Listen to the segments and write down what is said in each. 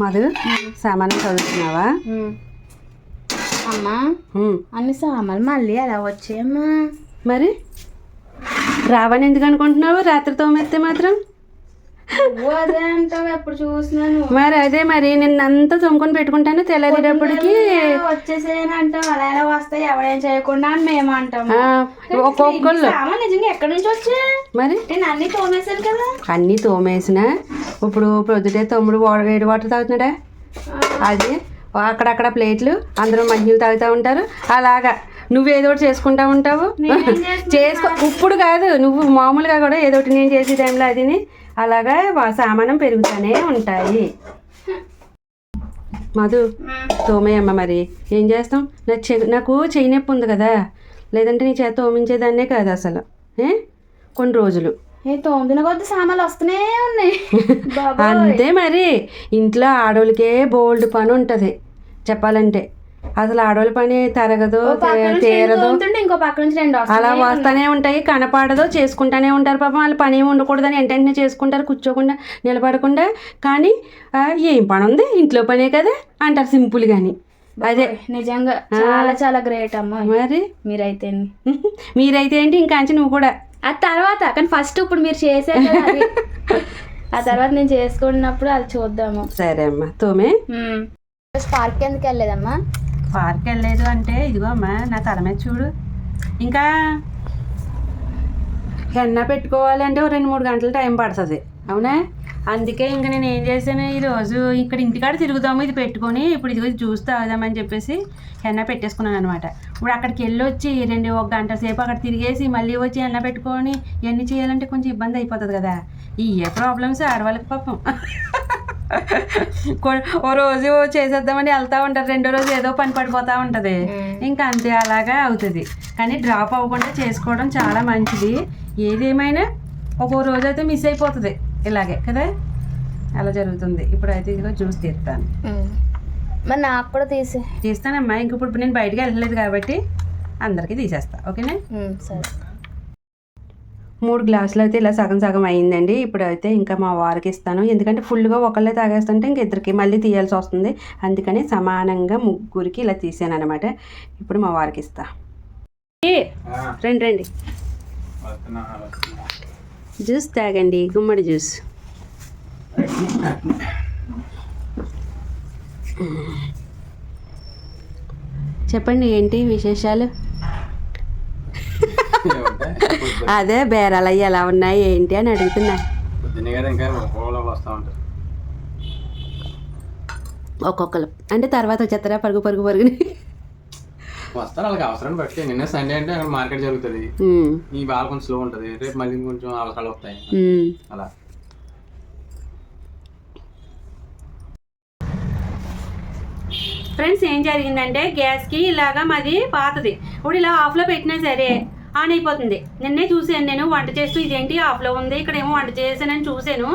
మధు సామాన్యం చదువుతున్నావా? అమ్మా. అన్ని సామాన్లు మళ్ళీ ఎలా వచ్చాయమ్మా? మరి? రావని ఎందుకు అనుకుంటున్నావు? రాత్రి తోమెత్తే మాత్రం? ఎప్పుడు చూసినాను మరి అదే మరి నిన్నంతా తోముకొని పెట్టుకుంటాను తెల్లారేటప్పటికి వచ్చేసేయని అలా ఎలా వస్తాయి చేయకుండా అని మేము అంటాము. ఆ, ఒక్కొక్కళ్ళు. నిజంగా ఎక్కడి నుంచి వచ్చా మరి? నేను అన్ని తోమేశాను కదా. అన్నీ తోమేసిన? ఇప్పుడు ప్రొద్దుటే తమ్ముడు వేడి వాటర్ తాగుతున్నాడా? అది అక్కడక్కడ ప్లేట్లు అందరూ మంచినీళ్ళు తాగుతూ ఉంటారు. అలాగా. నువ్వు ఏదో ఒకటి చేసుకుంటా ఉంటావు? చేసుకో ఇప్పుడు కాదు నువ్వు మామూలుగా కూడా ఏదో ఒకటి నేను చేసే టైంలో అదిని అలాగా వా- సామానం పెరుగుతూనే ఉంటాయి. మధు తోమేయమ్మ మరి ఏం చేస్తాం? నాకు చె నాకు చెయ్యి నొప్పి ఉంది కదా లేదంటే నీ చేత తోమించేదాన్నే కాదు అసలు ఏ? కొన్ని రోజులు. ఏ తోమిన కొద్ది సామాన్లు వస్తూనే ఉన్నాయి. అంతే మరి ఇంట్లో ఆడోళ్ళకే బోల్డ్ పని ఉంటుంది చెప్పాలంటే. అసలు ఆడోళ్ళ పని తరగదు తీరదు తోముతుంటే ఇంకో పక్క నుంచి రెండు వస్తాయి అలా వస్తానే ఉంటాయి కనపడదు చేసుకుంటానే ఉంటారు పాపం. వాళ్ళు పని ఏమి ఉండకూడదని వెంటనే చేసుకుంటారు కూర్చోకుండా నిలబడకుండా. కానీ ఏం పని ఉంది? ఇంట్లో పనే కదా? అంటారు సింపుల్ కానీ అదే. నిజంగా చాలా చాలా గ్రేట్ అమ్మా. మరి? మీరైతే మీరైతే ఏంటి? ఇంకా అంచి నువ్వు కూడా. ఆ తర్వాత కానీ ఫస్ట్ ఇప్పుడు మీరు అది. ఆ తర్వాత నేను చేసుకున్నప్పుడు అది చూద్దాము. సరే అమ్మా తోమే. పార్క్ ఎందుకు వెళ్ళలేదమ్మా? పార్క్ వెళ్ళలేదు అంటే ఇదిగో అమ్మా నా తల మీద చూడు. ఇంకా హెన్న పెట్టుకోవాలంటే ఓ రెండు మూడు గంటలు టైం పడుతుంది అవునా? అందుకే ఇంకా నేను ఏం చేశాను ఈరోజు ఇక్కడ ఇంటికాడ తిరుగుదాము ఇది పెట్టుకొని ఇప్పుడు ఇదిగో ఇది జ్యూస్ తాగుదామని చెప్పేసి హెన్న పెట్టేసుకున్నాను అనమాట ఇప్పుడు అక్కడికి వెళ్ళి వచ్చి రెండు ఒక గంట సేపు అక్కడ తిరిగేసి మళ్ళీ వచ్చి హెన్న పెట్టుకొని ఇవన్నీ చేయాలంటే కొంచెం ఇబ్బంది అయిపోతుంది కదా. ఇవే ప్రాబ్లమ్స్ ఆడవాళ్ళకి పాపం. ఓ రోజు చేసేద్దామని వెళ్తా ఉంటారు. రెండో రోజు ఏదో పని పడిపోతూ ఉంటుంది. ఇంకా అంతే అలాగా అవుతుంది. కానీ డ్రాప్ అవ్వకుండా చేసుకోవడం చాలా మంచిది. ఏదేమైనా ఒక్కో రోజు అయితే మిస్ అయిపోతుంది. ఇలాగే కదా? అలా జరుగుతుంది. ఇప్పుడు అయితే ఇదిగో జ్యూస్ తీస్తాను. మరి నాకు కూడా తీసే. తీస్తానమ్మా. ఇంక ఇప్పుడు నేను బయటికి వెళ్ళలేదు కాబట్టి అందరికీ తీసేస్తా. ఓకేనా? సరే. మూడు గ్లాసులు అయితే ఇలా సగం సగం అయిందండి. ఇప్పుడైతే ఇంకా మా వారికి ఇస్తాను. ఎందుకంటే ఫుల్గా ఒకళ్ళే తాగేస్తుంటే ఇంక ఇద్దరికి మళ్ళీ తీయాల్సి వస్తుంది. అందుకని సమానంగా ముగ్గురికి ఇలా తీసాను అనమాట ఇప్పుడు మా వారికి ఇస్తా. రండి రండి. జ్యూస్ తాగండి గుమ్మడి జ్యూస్. చెప్పండి ఏంటి విశేషాలు? అదే బేరాలు అయ్యి ఎలా ఉన్నాయి ఏంటి అని అడుగుతున్నా. ఒక్కొక్కరు అంటే తర్వాత వచ్చేస్తారా? పరుగు పరుగు పరుగుని. వస్తారు వాళ్ళకి అవసరాన్ని బట్టి. నిన్న సండే అంటే అక్కడ మార్కెట్ జరుగుతుంది. ఈ బాగా కొంచెం స్లో ఉంటుంది. రేపు మళ్ళీ కొంచెం అవసరాలు వస్తాయి. అలా. ఫ్రెండ్స్ ఏం జరిగిందంటే గ్యాస్కి ఇలాగా మాది పాతది. ఇప్పుడు ఇలా ఆఫ్లో పెట్టినా సరే ఆన్ అయిపోతుంది. నిన్నే చూశాను నేను వంట చేస్తూ ఇదేంటి ఆఫ్లో ఉంది ఇక్కడ ఏమో వంట చేశానని చూశాను.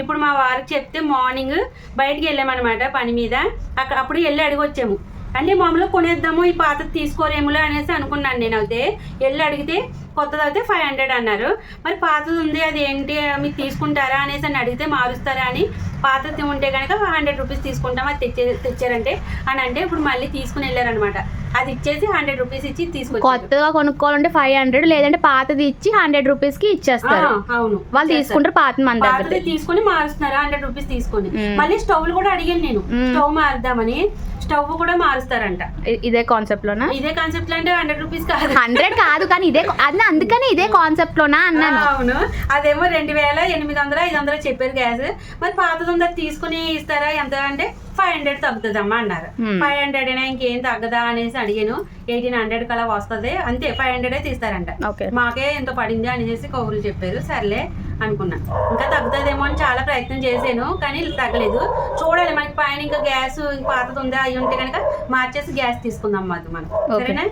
ఇప్పుడు మా వారికి చెప్తే మార్నింగ్ బయటికి వెళ్ళామన్నమాట పని మీద. అక్కడ అప్పుడు వెళ్ళి అడిగి వచ్చాము అంటే మామూలుగా కొనేద్దాము ఈ పాతది తీసుకోరేములే అనేసి అనుకున్నాను నేను అయితే వెళ్ళి అడిగితే కొత్తది అయితే ఫైవ్ హండ్రెడ్ అన్నారు. మరి పాతది ఉంది అది ఏంటి మీకు తీసుకుంటారా అనేసి అని అడిగితే మారుస్తారా అని పాతది ఉంటే కనుక ఫైవ్ హండ్రెడ్ రూపీస్ తీసుకుంటాం అది తెచ్చే తెచ్చారంటే. అని అంటే ఇప్పుడు మళ్ళీ తీసుకుని వెళ్ళారనమాట అది ఇచ్చేసి హండ్రెడ్ రూపీస్ ఇచ్చి తీసుకొచ్చారు. కొత్తగా కొనుక్కోవాలంటే ఫైవ్ హండ్రెడ్ లేదంటే పాతది ఇచ్చి హండ్రెడ్ రూపీస్కి ఇచ్చేస్తారు. అవును. వాళ్ళు తీసుకుంటారు పాత మన దగ్గర. పాతది తీసుకొని మారుస్తున్నారు హండ్రెడ్ రూపీస్ తీసుకొని. మళ్ళీ స్టవ్లు కూడా అడిగాను నేను. స్టవ్ మారుద్దామని. స్టవ్ కూడా మారుస్తారంట. ఇదే కాన్సెప్ట్ లోనా? ఇదే కాన్సెప్ట్ అంటే హండ్రెడ్ రూపీస్ కాదు. హండ్రెడ్ కాదు కానీ ఇదే అది అందుకని ఇదే కాన్సెప్ట్ లోనా అన్నాను అవును. అదేమో రెండు వేల ఎనిమిది వందల ఐదు వందలు చెప్పారు గ్యాస్. మరి పాతది ఉందా? తీసుకుని ఇస్తారా? ఎంత? అంటే ఫైవ్ హండ్రెడ్ తగ్గుతుందమ్మా అన్నారు. ఫైవ్ హండ్రెడ్ అయినా ఇంకేం తగ్గదా అనేసి అడిగాను. ఎయిటీన్ హండ్రెడ్ కలా వస్తుంది. అంతే ఫైవ్ హండ్రెడ్ తీస్తారంట. మాకే ఎంత పడింది అనేసి కౌరులు చెప్పారు. సర్లే అనుకున్నా. ఇంకా తగ్గుతుందేమో అని చాలా ప్రయత్నం చేశాను కానీ తగ్గలేదు. చూడాలి మనకి పైన ఇంకా గ్యాస్ పాతది ఉందా? అవి ఉంటే కనుక మార్చేసి గ్యాస్ తీసుకుందాం మాకు మనం. సరేనా?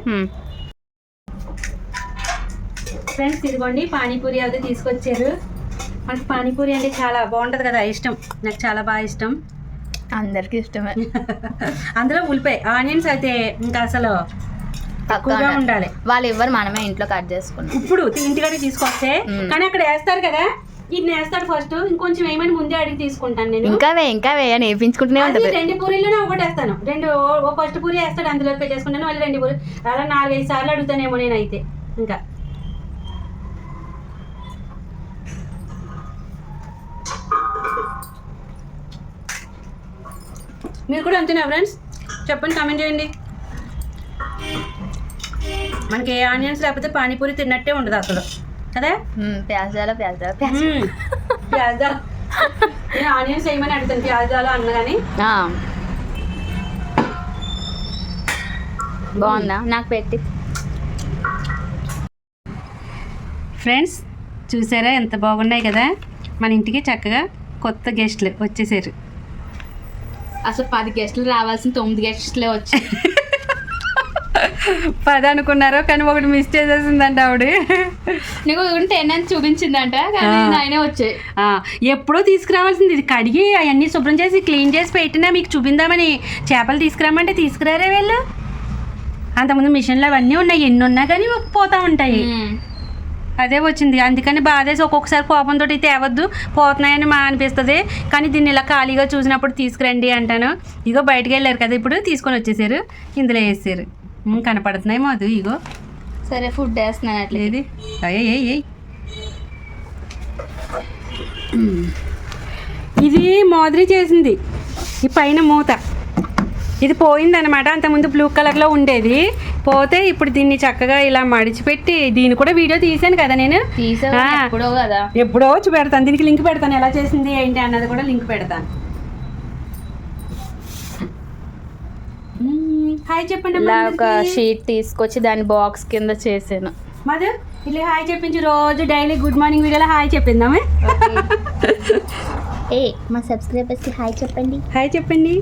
ఫ్రెండ్స్ ఇదిగోండి పానీపూరి అయితే తీసుకొచ్చారు. మనకి పానీపూరి అంటే చాలా బాగుంటుంది కదా ఇష్టం. నాకు చాలా బాగా ఇష్టం. అందరికి ఇష్టమే. అందులో ఉల్లిపాయ ఆనియన్స్ అయితే ఇంకా అసలు తక్కువగా ఉండాలి. వాళ్ళు ఇవ్వరు మనమే ఇంట్లో కట్ చేసుకున్నాం ఇప్పుడు ఇంటికాడికి తీసుకొస్తే. కానీ అక్కడ వేస్తారు కదా ఇది వేస్తాడు ఫస్ట్ ఇంకొంచెం ఏమైనా ముందే అడిగి తీసుకుంటాను నేను. ఇంకా వే ఇంకా వే అని అది ఉంటుంది. రెండు పూరీలోనే ఒకటి వేస్తాను. రెండు ఫస్ట్ పూరి వేస్తాడు అందులో పెట్టేసుకుంటాను మళ్ళీ రెండు పూరి అలా నాలుగైదు సార్లు అడుగుతానేమో నేనైతే. ఇంకా. మీరు కూడా అంతేనా ఫ్రెండ్స్? చెప్పండి కామెంట్ చేయండి. మనకి ఏ ఆనియన్స్ లేకపోతే పానీపూరి తిన్నట్టే ఉండదు అసలు. కదా? ప్యాజాలో ప్యాజాలో ప్యాజ్ మ్మ్. ప్యాజాలు నేను ఆనియన్స్ వేయమని అడుగుతాను ప్యాజాలు అన్న కానీ? బాగుందా? నాకు పెట్టి. ఫ్రెండ్స్ చూసారా ఎంత బాగున్నాయి కదా? మన ఇంటికి చక్కగా కొత్త గెస్ట్లు వచ్చేసారు. అసలు పది గెస్టులు రావాల్సిన తొమ్మిది గెస్టులే వచ్చాయి. పది అనుకున్నారో కానీ ఒకటి మిస్ చేసేసిందంట ఆవిడ. నీకు టెన్ అని చూపించిందంట కానీ ఆ. నైనే వచ్చాయి. ఆ, ఎప్పుడో తీసుకురావాల్సింది ఇది. కడిగి అవన్నీ శుభ్రం చేసి క్లీన్ చేసి పెట్టినా మీకు చూపిందామని చేపలు తీసుకురామంటే తీసుకురారే వీళ్ళు? అంతకుముందు మిషన్లు అవన్నీ ఉన్నాయి ఎన్ని ఉన్నా కానీ పోతా ఉంటాయి. అదే వచ్చింది. అందుకని బాధేసి ఒక్కొక్కసారి కోపంతో తేవద్దు పోతున్నాయని మా అనిపిస్తుంది. కానీ దీన్ని ఇలా ఖాళీగా చూసినప్పుడు తీసుకురండి అంటాను. ఇగో బయటకు వెళ్ళారు కదా ఇప్పుడు తీసుకొని వచ్చేసారు. ఇందులో వేసారు. కనపడుతున్నాయి మాధు ఇగో. సరే ఫుడ్ వేస్తున్నాను అట్లా. ఏది? అయ్యే ఏయ్ ఇది మాదిరి చేసింది. ఈ పైన మూత. ఇది పోయిందనమాట అంతకుముందు బ్లూ కలర్లో ఉండేది. పోతే ఇప్పుడు దీన్ని చక్కగా ఇలా మడిచిపెట్టి దీన్ని కూడా వీడియో తీసాను కదా నేను. ఎప్పుడో కదా. ఎప్పుడో వచ్చి పెడతాను. దీనికి లింక్ పెడతాను. ఎలా చేసింది ఏంటి అన్నది కూడా లింక్ పెడతాను. హాయ్ చెప్పండి ఇలా ఒక. షీట్ తీసుకొచ్చి దాని బాక్స్ కింద చేసాను మధు ఇలా హాయ్ చెప్పించి. రోజు డైలీ గుడ్ మార్నింగ్ వీడియోలో హాయ్ చెప్పిందామే. ఏ మా సబ్స్క్రైబర్స్కి హాయ్ చెప్పండి. హాయ్ చెప్పండి.